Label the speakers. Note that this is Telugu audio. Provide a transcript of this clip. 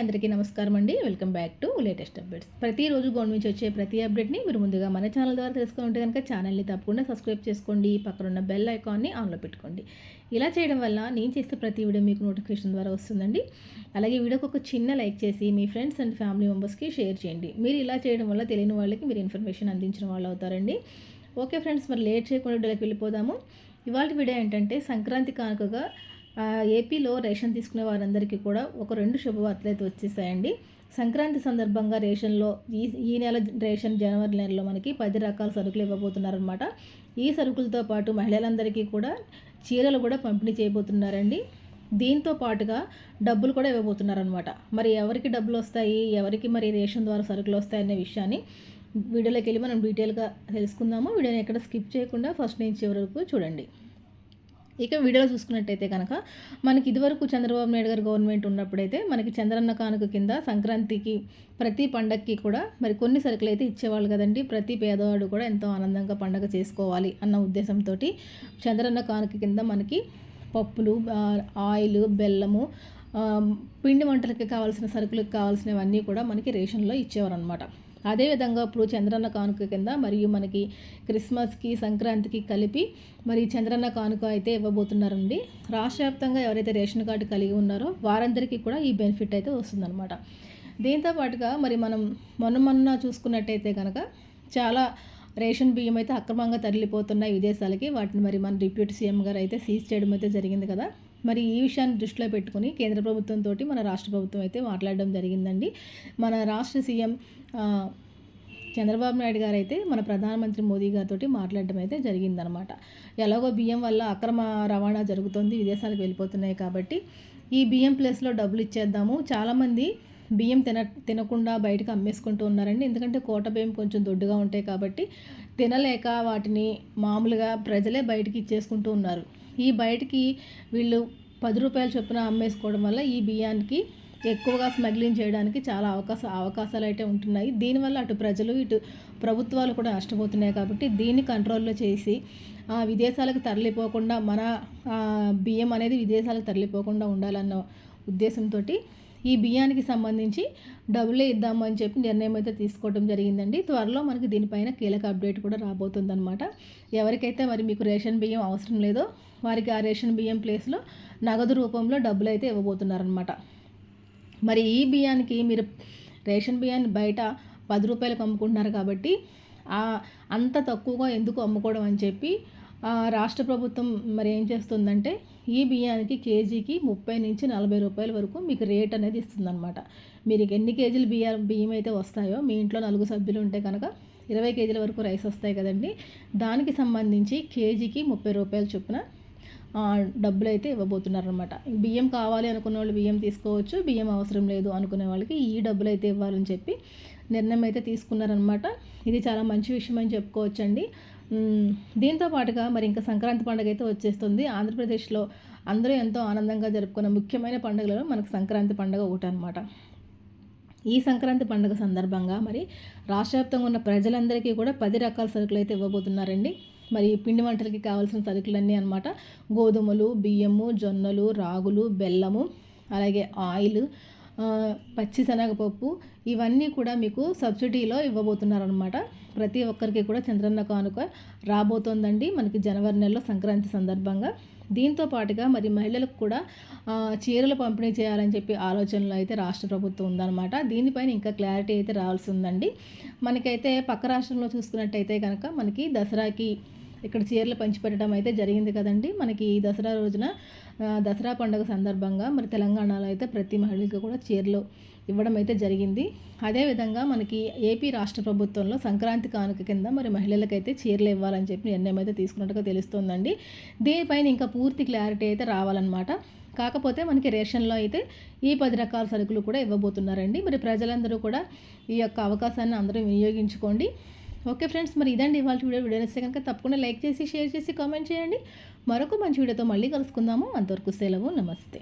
Speaker 1: అందరికీ నమస్కారం అండి. Welcome back to latest updates. ప్రతిరోజు గవర్నమెంట్ నుంచి వచ్చే ప్రతి అప్డేట్ని మీరు ముందుగా మన ఛానల్ ద్వారా తెలుసుకుంటే కనుక ఛానల్ని తప్పకుండా సబ్స్క్రైబ్ చేసుకోండి. పక్కన ఉన్న బెల్ ఐకాన్ని ఆన్లో పెట్టుకోండి. ఇలా చేయడం వల్ల నేను చేసే ప్రతి వీడియో మీకు నోటిఫికేషన్ ద్వారా వస్తుందండి. అలాగే వీడియోకి ఒక చిన్న లైక్ చేసి మీ ఫ్రెండ్స్ అండ్ ఫ్యామిలీ మెంబర్స్కి షేర్ చేయండి. మీరు ఇలా చేయడం వల్ల తెలియని వాళ్ళకి మీరు ఇన్ఫర్మేషన్ అందించిన వాళ్ళు అవుతారండి. ఓకే ఫ్రెండ్స్ మరి లేట్ చేయకుండా వీడియోకి వెళ్ళిపోదాము. ఇవాళ వీడియో ఏంటంటే సంక్రాంతి కానుకగా ఏపీలో రేషన్ తీసుకునే వారందరికీ కూడా ఒక రెండు శుభవార్తలు అయితే వచ్చేసాయండి. సంక్రాంతి సందర్భంగా రేషన్లో ఈ ఈ నెల రేషన్ జనవరి నెలలో మనకి పది రకాల సరుకులు ఇవ్వబోతున్నారనమాట ఈ సరుకులతో పాటు మహిళలందరికీ కూడా చీరలు కూడా పంపిణీ చేయబోతున్నారండి. దీంతో పాటుగా డబ్బులు కూడా ఇవ్వబోతున్నారనమాట మరి ఎవరికి డబ్బులు వస్తాయి? ఎవరికి మరి రేషన్ ద్వారా సరుకులు వస్తాయి అనే విషయాన్ని వీడియోలోకి వెళ్ళి మనం డీటెయిల్గా తెలుసుకుందాము. వీడియోని ఎక్కడ స్కిప్ చేయకుండా ఫస్ట్ నుంచి చివరి వరకు చూడండి. ఇక వీడియోలో చూసుకున్నట్టయితే కనుక మనకి ఇదివరకు చంద్రబాబు నాయుడు గారు గవర్నమెంట్ ఉన్నప్పుడైతే మనకి చంద్రన్న కానుక కింద సంక్రాంతికి ప్రతి పండగకి కూడా మరి కొన్ని సరుకులు అయితే ఇచ్చేవాళ్ళు కదండి. ప్రతి పేదవాడు కూడా ఎంతో ఆనందంగా పండగ చేసుకోవాలి అన్న ఉద్దేశంతో చంద్రన్న కానుక కింద మనకి పప్పులు ఆయిల్ బెల్లము పిండి వంటలకి కావాల్సిన సరుకులకు కావాల్సినవన్నీ కూడా మనకి రేషన్లో ఇచ్చేవారు అనమాట అదేవిధంగా ఇప్పుడు చంద్రన్న కానుక కింద మరియు మనకి క్రిస్మస్కి సంక్రాంతికి కలిపి మరి చంద్రన్న కానుక అయితే ఇవ్వబోతున్నారండి. రాష్ట్ర వ్యాప్తంగా ఎవరైతే రేషన్ కార్డు కలిగి ఉన్నారో వారందరికీ కూడా ఈ బెనిఫిట్ అయితే వస్తుందన్నమాట. దీంతో పాటుగా మరి మనం మొన్న మొన్న చూసుకున్నట్టయితే కనుక చాలా రేషన్ బియ్యం అయితే అక్రమంగా తరలిపోతున్నాయి విదేశాలకి వాటిని మరి మన డిప్యూటీ సీఎం గారు అయితే సీజ్ చేయడం అయితే జరిగింది కదా. మరి ఈ విషయాన్ని దృష్టిలో పెట్టుకుని కేంద్ర ప్రభుత్వంతో మన రాష్ట్ర ప్రభుత్వం అయితే మాట్లాడడం జరిగిందండి. మన రాష్ట్ర సీఎం చంద్రబాబు నాయుడు గారు అయితే మన ప్రధానమంత్రి మోదీ గారితో మాట్లాడడం అయితే జరిగిందనమాట. ఎలాగో బియ్యం వల్ల అక్రమ రవాణా జరుగుతుంది విదేశాలకు వెళ్ళిపోతున్నాయి కాబట్టి ఈ బియ్యం ప్లేస్లో డబ్బులు ఇచ్చేద్దాము. చాలామంది బియ్యం తిన తినకుండా బయటకు అమ్మేసుకుంటూ ఉన్నారండి. ఎందుకంటే కోట బియ్యం కొంచెం దొడ్డుగా ఉంటాయి కాబట్టి తినలేక వాటిని మామూలుగా ప్రజలే బయటికి ఇచ్చేసుకుంటూ ఉన్నారు. ఈ బయటికి వీళ్ళు పది రూపాయల చొప్పున అమ్మేసుకోవడం వల్ల ఈ బియ్యానికి ఎక్కువగా స్మగ్లింగ్ చేయడానికి చాలా అవకాశ అవకాశాలు అయితే ఉంటున్నాయి. దీనివల్ల అటు ప్రజలు ఇటు ప్రభుత్వాలు కూడా నష్టపోతున్నాయి కాబట్టి దీన్ని కంట్రోల్లో చేసి విదేశాలకు తరలిపోకుండా మన బియ్యం అనేది విదేశాలకు తరలిపోకుండా ఉండాలన్న ఉద్దేశంతో ఈ బియ్యానికి సంబంధించి డబ్బులే ఇద్దామని చెప్పి నిర్ణయం అయితే తీసుకోవడం జరిగిందండి. త్వరలో మనకి దీనిపైన కీలక అప్డేట్ కూడా రాబోతుందన్నమాట. ఎవరికైతే మరి మీకు రేషన్ బియ్యం అవసరం లేదో వారికి ఆ రేషన్ బియ్యం ప్లేస్లో నగదు రూపంలో డబ్బులు అయితే ఇవ్వబోతున్నారనమాట మరి ఈ బియ్యానికి మీరు రేషన్ బియ్యాన్ని బయట పది రూపాయలకు అమ్ముకుంటున్నారు కాబట్టి అంత తక్కువగా ఎందుకు అమ్ముకోవడం అని చెప్పి రాష్ట్ర ప్రభుత్వం మరి ఏం చేస్తుందంటే ఈ బియ్యానికి కేజీకి ముప్పై నుంచి నలభై రూపాయల వరకు మీకు రేట్ అనేది ఇస్తుందన్నమాట. మీరు ఎన్ని కేజీలు బియ్యం బియ్యం అయితే వస్తాయో మీ ఇంట్లో నలుగు సభ్యులు ఉంటే కనుక ఇరవై కేజీల వరకు రైస్ వస్తాయి కదండి. దానికి సంబంధించి కేజీకి ముప్పై రూపాయల చొప్పున డబ్బులు అయితే ఇవ్వబోతున్నారనమాట బియ్యం కావాలి అనుకున్న వాళ్ళు బియ్యం తీసుకోవచ్చు బియ్యం అవసరం లేదు అనుకునే వాళ్ళకి ఈ డబ్బులు అయితే ఇవ్వాలని చెప్పి నిర్ణయం అయితే తీసుకున్నారనమాట ఇది చాలా మంచి విషయం అని చెప్పుకోవచ్చండి. దీంతో పాటుగా మరి ఇంకా సంక్రాంతి పండుగ అయితే వచ్చేస్తుంది. ఆంధ్రప్రదేశ్లో అందరూ ఎంతో ఆనందంగా జరుపుకున్న ముఖ్యమైన పండుగలలో మనకు సంక్రాంతి పండుగ ఒకటి అనమాట ఈ సంక్రాంతి పండుగ సందర్భంగా మరి రాష్ట్ర వ్యాప్తంగా ఉన్న ప్రజలందరికీ కూడా పది రకాల సరుకులు అయితే ఇవ్వబోతున్నారండి. మరి పిండి వంటలకి కావాల్సిన సరుకులన్నీ అనమాట గోధుమలు బియ్యము జొన్నలు రాగులు బెల్లము అలాగే ఆయిల్ పచ్చిశనగపప్పు ఇవన్నీ కూడా మీకు సబ్సిడీలో ఇవ్వబోతున్నారనమాట ప్రతి ఒక్కరికి కూడా చంద్రన్న కానుక రాబోతోందండి మనకి జనవరి నెలలో సంక్రాంతి సందర్భంగా. దీంతో పాటుగా మరి మహిళలకు కూడా చీరలు పంపిణీ చేయాలని చెప్పి ఆలోచనలో అయితే రాష్ట్ర ప్రభుత్వం ఉందన్నమాట. దీనిపైన ఇంకా క్లారిటీ అయితే రావాల్సి ఉందండి. మనకైతే పక్క రాష్ట్రంలో చూసుకున్నట్టయితే కనుక మనకి దసరాకి ఇక్కడ చీరలు పంచిపెట్టడం అయితే జరిగింది కదండి. మనకి ఈ దసరా రోజున దసరా పండుగ సందర్భంగా మరి తెలంగాణలో అయితే ప్రతి మహిళకి కూడా చీరలు ఇవ్వడం అయితే జరిగింది. అదేవిధంగా మనకి ఏపీ రాష్ట్ర ప్రభుత్వంలో సంక్రాంతి కానుక కింద మరి మహిళలకైతే చీరలు ఇవ్వాలని చెప్పి నిర్ణయం అయితే తీసుకున్నట్టుగా తెలుస్తుందండి. దీనిపైన ఇంకా పూర్తి క్లారిటీ అయితే రావాలన్నమాట. కాకపోతే మనకి రేషన్లో అయితే ఈ పది రకాల సరుకులు కూడా ఇవ్వబోతున్నారండి. మరి ప్రజలందరూ కూడా ఈ యొక్క అవకాశాన్ని అందరూ వినియోగించుకోండి. ఓకే ఫ్రెండ్స్ మరి ఇదండి ఇవాళ వీడియో. వీడియో నచ్చితే కనుక తప్పకుండా లైక్ చేసి షేర్ చేసి కామెంట్ చేయండి. మరొక మంచి వీడియోతో మళ్ళీ కలుసుకుందాము. అంతవరకు సెలవు నమస్తే.